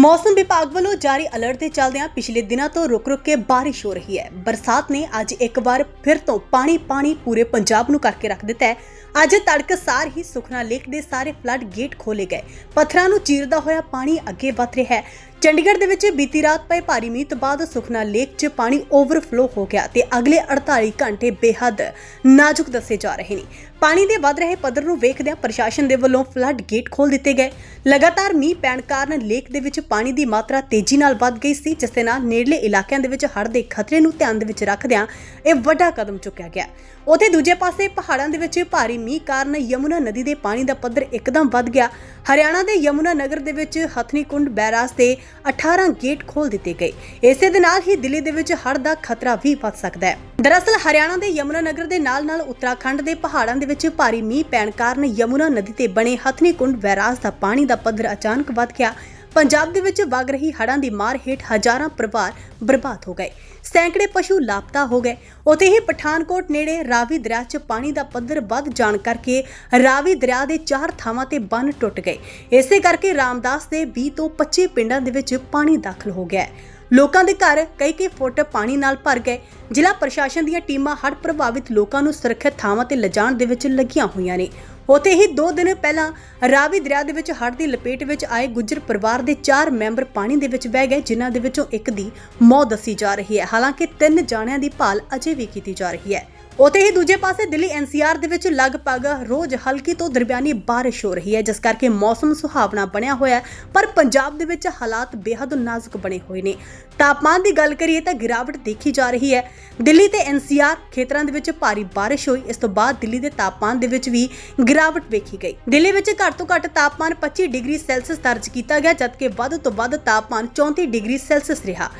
ਮੌਸਮ ਵਿਭਾਗ ਵੱਲੋਂ ਜਾਰੀ ਅਲਰਟ ਦੇ ਚੱਲਦਿਆਂ ਪਿਛਲੇ ਦਿਨਾਂ ਤੋਂ ਰੁਕ-ਰੁਕ ਕੇ ਬਾਰਿਸ਼ ਹੋ ਰਹੀ ਹੈ। ਬਰਸਾਤ ਨੇ ਅੱਜ ਇੱਕ ਵਾਰ ਫਿਰ ਤੋਂ ਪਾਣੀ-ਪਾਣੀ ਪੂਰੇ ਪੰਜਾਬ ਨੂੰ ਕਰਕੇ ਰੱਖ ਦਿੱਤਾ ਹੈ। ਅੱਜ ਤੜਕਸਾਰ ਹੀ ਸੁਖਨਾ ਲੇਕ ਦੇ ਸਾਰੇ ਫਲੱਡ ਗੇਟ ਖੋਲੇ ਗਏ। ਪੱਥਰਾਂ ਨੂੰ ਚੀਰਦਾ ਹੋਇਆ ਪਾਣੀ ਅੱਗੇ ਵਧ ਰਿਹਾ ਹੈ। ਚੰਡੀਗੜ੍ਹ ਦੇ ਵਿੱਚ ਬੀਤੀ ਰਾਤ ਪਏ ਭਾਰੀ ਮੀਂਹ ਤੋਂ ਬਾਅਦ ਸੁਖਨਾ ਲੇਕ 'ਚ ਪਾਣੀ ਓਵਰਫਲੋ ਹੋ ਗਿਆ ਤੇ ਅਗਲੇ 48 ਘੰਟੇ ਬੇਹੱਦ ਨਾਜ਼ੁਕ ਦੱਸੇ ਜਾ ਰਹੇ ਨੇ। ਪਾਣੀ ਦੇ ਵੱਧ ਰਹੇ ਪੱਧਰ ਨੂੰ ਵੇਖਦਿਆਂ ਪ੍ਰਸ਼ਾਸਨ ਦੇ ਵੱਲੋਂ ਫਲੱਡ ਗੇਟ ਖੋਲ ਦਿੱਤੇ ਗਏ। ਲਗਾਤਾਰ ਮੀਂਹ ਪੈਣ ਕਾਰਨ ਲੇਕ ਦੇ ਵਿੱਚ ਪਾਣੀ ਦੀ ਮਾਤਰਾ ਤੇਜ਼ੀ ਨਾਲ ਵੱਧ ਗਈ ਸੀ, ਜਿਸ ਦੇ ਨਾਲ ਨੇੜਲੇ ਇਲਾਕਿਆਂ ਦੇ ਵਿੱਚ ਹੜ੍ਹ ਦੇ ਖਤਰੇ ਨੂੰ ਧਿਆਨ ਦੇ ਵਿੱਚ ਰੱਖਦਿਆਂ ਇਹ ਵੱਡਾ ਕਦਮ ਚੁੱਕਿਆ ਗਿਆ। ਉਥੇ ਦੂਜੇ ਪਾਸੇ ਪਹਾੜਾਂ ਦੇ ਵਿੱਚ ਭਾਰੀ ਮੀਂਹ ਕਾਰਨ ਯਮੁਨਾ ਨਦੀ ਦੇ ਪਾਣੀ ਦਾ ਪੱਧਰ ਇੱਕਦਮ ਵੱਧ ਗਿਆ। ਹਰਿਆਣਾ ਦੇ ਯਮੁਨਾ ਨਗਰ ਦੇ ਵਿੱਚ ਹਥਨੀਕੁੰਡ ਬੈਰਾਜ ਦੇ 18 ਗੇਟ ਖੋਲ ਦਿੱਤੇ ਗਏ। ਇਸੇ ਦੇ ਨਾਲ ਹੀ ਦਿੱਲੀ ਦੇ ਵਿੱਚ ਹੜ੍ਹ ਦਾ ਖਤਰਾ ਵੀ ਵੱਧ ਸਕਦਾ ਹੈ। ਦਰਅਸਲ, ਹਰਿਆਣਾ ਦੇ ਯਮੁਨਾ ਨਗਰ ਦੇ ਨਾਲ-ਨਾਲ ਉੱਤਰਾਖੰਡ ਦੇ ਪਹਾੜਾਂ ਦੇ ਵਿੱਚ ਭਾਰੀ ਮੀਂਹ ਪੈਣ ਕਾਰਨ ਯਮੁਨਾ ਨਦੀ ਤੇ ਬਣੇ ਹਥਨੀਕੁੰਡ ਬੈਰਾਜ ਦਾ ਪਾਣੀ ਦਾ ਪੱਧਰ ਅਚਾਨਕ ਵੱਧ ਗਿਆ ਪੰਜਾਬ ਦੇ ਵਿੱਚ ਵਗ ਰਹੀ ਹੜ੍ਹਾਂ ਦੀ ਮਾਰ ਹੇਠ ਹਜ਼ਾਰਾਂ ਪਰਿਵਾਰ ਬਰਬਾਦ ਹੋ ਗਏ। ਸੈਂਕੜੇ ਪਸ਼ੂ ਲਾਪਤਾ ਹੋ ਗਏ। ਉਥੇ ਹੀ ਪਠਾਨਕੋਟ ਨੇੜੇ ਰਾਵੀ ਦਰਿਆ 'ਚ ਪਾਣੀ ਦਾ ਪੱਧਰ ਵੱਧ ਜਾਣ ਕਰਕੇ ਰਾਵੀ ਦਰਿਆ ਦੇ ਚਾਰ ਥਾਵਾਂ ਤੇ ਬੰਨ ਟੁੱਟ ਗਏ। ਇਸੇ ਕਰਕੇ ਰਾਮਦਾਸ ਦੇ 20 ਤੋਂ 25 ਪਿੰਡਾਂ ਦੇ ਵਿੱਚ ਪਾਣੀ ਦਾਖਲ ਹੋ ਗਿਆ ਹੈ। ਲੋਕਾਂ ਦੇ ਘਰ ਕਈ ਕਈ ਫੁੱਟ ਪਾਣੀ ਨਾਲ ਭਰ ਗਏ। ਜ਼ਿਲ੍ਹਾ ਪ੍ਰਸ਼ਾਸਨ ਦੀਆਂ ਟੀਮਾਂ ਹੜ੍ਹ ਪ੍ਰਭਾਵਿਤ ਲੋਕਾਂ ਨੂੰ ਸੁਰੱਖਿਅਤ ਥਾਵਾਂ ਤੇ ਲਿਜਾਣ ਦੇ ਵਿੱਚ ਲੱਗੀਆਂ ਹੋਈਆਂ ਨੇ। ਉਥੇ ਹੀ 2 ਦਿਨ ਪਹਿਲਾਂ ਰਾਵੀ ਦਰਿਆ ਦੇ ਵਿੱਚ ਹੜ੍ਹ ਦੀ ਲਪੇਟ ਵਿੱਚ ਆਏ ਗੁੱਜਰ ਪਰਿਵਾਰ ਦੇ 4 ਮੈਂਬਰ ਪਾਣੀ ਦੇ ਵਿੱਚ ਬਹਿ ਗਏ, ਜਿਨ੍ਹਾਂ ਦੇ ਵਿੱਚੋਂ ਇੱਕ ਦੀ ਮੌਤ ਦੱਸੀ ਜਾ ਰਹੀ ਹੈ। ਹਾਲਾਂਕਿ ਤਿੰਨ ਜਾਣਿਆਂ ਦੀ ਭਾਲ ਅਜੇ ਵੀ ਕੀਤੀ ਜਾ ਰਹੀ ਹੈ। ਉਤੇ ਹੀ ਦੂਜੇ ਪਾਸੇ ਦਿੱਲੀ ਐਨਸੀਆਰ ਦੇ ਵਿੱਚ ਲਗਭਗ ਰੋਜ਼ ਹਲਕੀ ਤੋਂ ਦਰਮਿਆਨੀ ਬਾਰਿਸ਼ ਹੋ ਰਹੀ ਹੈ, ਜਿਸ ਕਰਕੇ ਮੌਸਮ ਸੁਹਾਵਣਾ ਬਣਿਆ ਹੋਇਆ ਹੈ, ਪਰ ਪੰਜਾਬ ਦੇ ਵਿੱਚ ਹਾਲਾਤ ਬੇहद ਨਾਜ਼ੁਕ ਬਣੇ ਹੋਏ ਨੇ। ਤਾਪਮਾਨ ਦੀ ਗੱਲ ਕਰੀਏ ਤਾਂ ਗਿਰਾਵਟ ਦੇਖੀ ਜਾ ਰਹੀ ਹੈ। ਦਿੱਲੀ ਤੇ ਐਨਸੀਆਰ ਖੇਤਰਾਂ ਦੇ ਵਿੱਚ ਭਾਰੀ ਬਾਰਿਸ਼ ਹੋਈ, ਇਸ ਤੋਂ ਬਾਅਦ ਦਿੱਲੀ ਦੇ ਤਾਪਮਾਨ ਦੇ ਵਿੱਚ ਵੀ ਗਿਰਾਵਟ ਵੇਖੀ ਗਈ। ਦਿੱਲੀ ਵਿੱਚ ਘੱਟ ਤੋਂ ਘੱਟ ਤਾਪਮਾਨ 25 ਡਿਗਰੀ ਸੈਲਸੀਅਸ ਦਰਜ ਕੀਤਾ ਗਿਆ, ਜਦਕਿ ਵੱਧ ਤੋਂ ਵੱਧ ਤਾਪਮਾਨ 34 ਡਿਗਰੀ ਸੈਲਸੀਅਸ ਰਿਹਾ।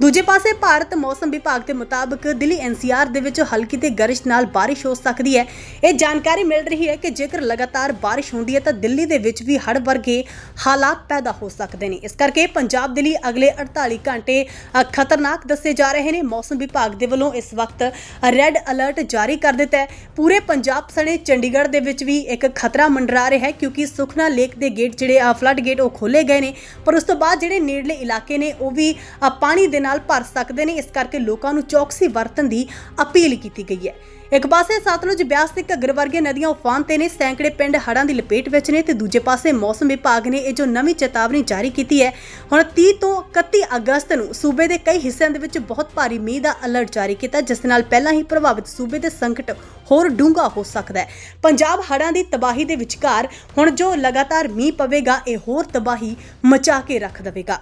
ਦੂਜੇ ਪਾਸੇ ਭਾਰਤ ਮੌਸਮ ਵਿਭਾਗ ਦੇ ਮੁਤਾਬਕ ਦਿੱਲੀ ਐਨਸੀਆਰ ਦੇ ਵਿੱਚ ਹਲਕੀ ਤੇ ਗਰਜ ਨਾਲ ਬਾਰਿਸ਼ ਹੋ ਸਕਦੀ ਹੈ। ਇਹ ਜਾਣਕਾਰੀ ਮਿਲ ਰਹੀ ਹੈ ਕਿ ਜੇਕਰ ਲਗਾਤਾਰ ਬਾਰਿਸ਼ ਹੁੰਦੀ ਹੈ ਤਾਂ ਦਿੱਲੀ ਦੇ ਵਿੱਚ ਵੀ ਹੜ੍ਹ ਵਰਗੇ ਹਾਲਾਤ ਪੈਦਾ ਹੋ ਸਕਦੇ ਨੇ। ਇਸ ਕਰਕੇ ਪੰਜਾਬ ਦੇ ਲਈ ਅਗਲੇ 48 ਘੰਟੇ ਖਤਰਨਾਕ ਦੱਸੇ ਜਾ ਰਹੇ ਨੇ। ਮੌਸਮ ਵਿਭਾਗ ਦੇ ਵੱਲੋਂ ਇਸ ਵਕਤ ਰੈੱਡ ਅਲਰਟ ਜਾਰੀ ਕਰ ਦਿੱਤਾ ਹੈ। ਪੂਰੇ ਪੰਜਾਬ ਸਣੇ ਚੰਡੀਗੜ੍ਹ ਦੇ ਵਿੱਚ ਵੀ ਇੱਕ ਖਤਰਾ ਮੰਡਰਾ ਰਿਹਾ ਹੈ ਕਿਉਂਕਿ ਸੁਖਨਾ ਲੇਕ ਦੇ ਗੇਟ ਜਿਹੜੇ ਫਲੱਡ ਗੇਟ ਉਹ ਖੋਲੇ ਗਏ ਨੇ। ਪਰ ਉਸ ਤੋਂ ਬਾਅਦ ਜਿਹੜੇ ਨੇੜਲੇ ਇਲਾਕੇ ਨੇ ਉਹ ਵੀ ਪਾਣੀ ਦੇ ਨਾਲ ਭਰ ਸਕਦੇ ਨੇ, ਇਸ ਕਰਕੇ ਲੋਕਾਂ ਨੂੰ ਚੌਕਸੀ ਵਰਤਣ ਦੀ ਅਪੀਲ ਕੀਤੀ ਗਈ ਹੈ। ਇੱਕ ਪਾਸੇ ਸਤਲੁਜ ਬਿਆਸ ਤੇ ਘੱਗਰ ਵਰਗੇ ਨਦੀਆਂ ਉਫਾਨ ਤੇ ਨੇ, ਸੈਂਕੜੇ ਪਿੰਡ ਹੜ੍ਹਾਂ ਦੀ ਲਪੇਟ ਵਿੱਚ ਨੇ ਤੇ ਦੂਜੇ ਪਾਸੇ ਮੌਸਮ ਵਿਭਾਗ ਨੇ ਇਹ ਜੋ ਨਵੀਂ ਚੇਤਾਵਨੀ ਜਾਰੀ ਕੀਤੀ ਹੈ, ਹੁਣ 30 ਤੋਂ 31 ਅਗਸਤ ਨੂੰ ਸੂਬੇ ਦੇ ਕਈ ਹਿੱਸਿਆਂ ਦੇ ਵਿੱਚ ਬਹੁਤ ਭਾਰੀ ਮੀਂਹ ਦਾ ਅਲਰਟ ਜਾਰੀ ਕੀਤਾ, ਜਿਸ ਨਾਲ ਪਹਿਲਾਂ ਹੀ ਪ੍ਰਭਾਵਿਤ ਸੂਬੇ ਦੇ ਸੰਕਟ ਹੋਰ ਡੂੰਘਾ ਹੋ ਸਕਦਾ ਹੈ। ਪੰਜਾਬ ਹੜ੍ਹਾਂ ਦੀ ਤਬਾਹੀ ਦੇ ਵਿਚਕਾਰ ਹੁਣ ਜੋ ਲਗਾਤਾਰ ਮੀਂਹ ਪਵੇਗਾ, ਇਹ ਹੋਰ ਤਬਾਹੀ ਮਚਾ ਕੇ ਰੱਖ ਦੇਵੇਗਾ।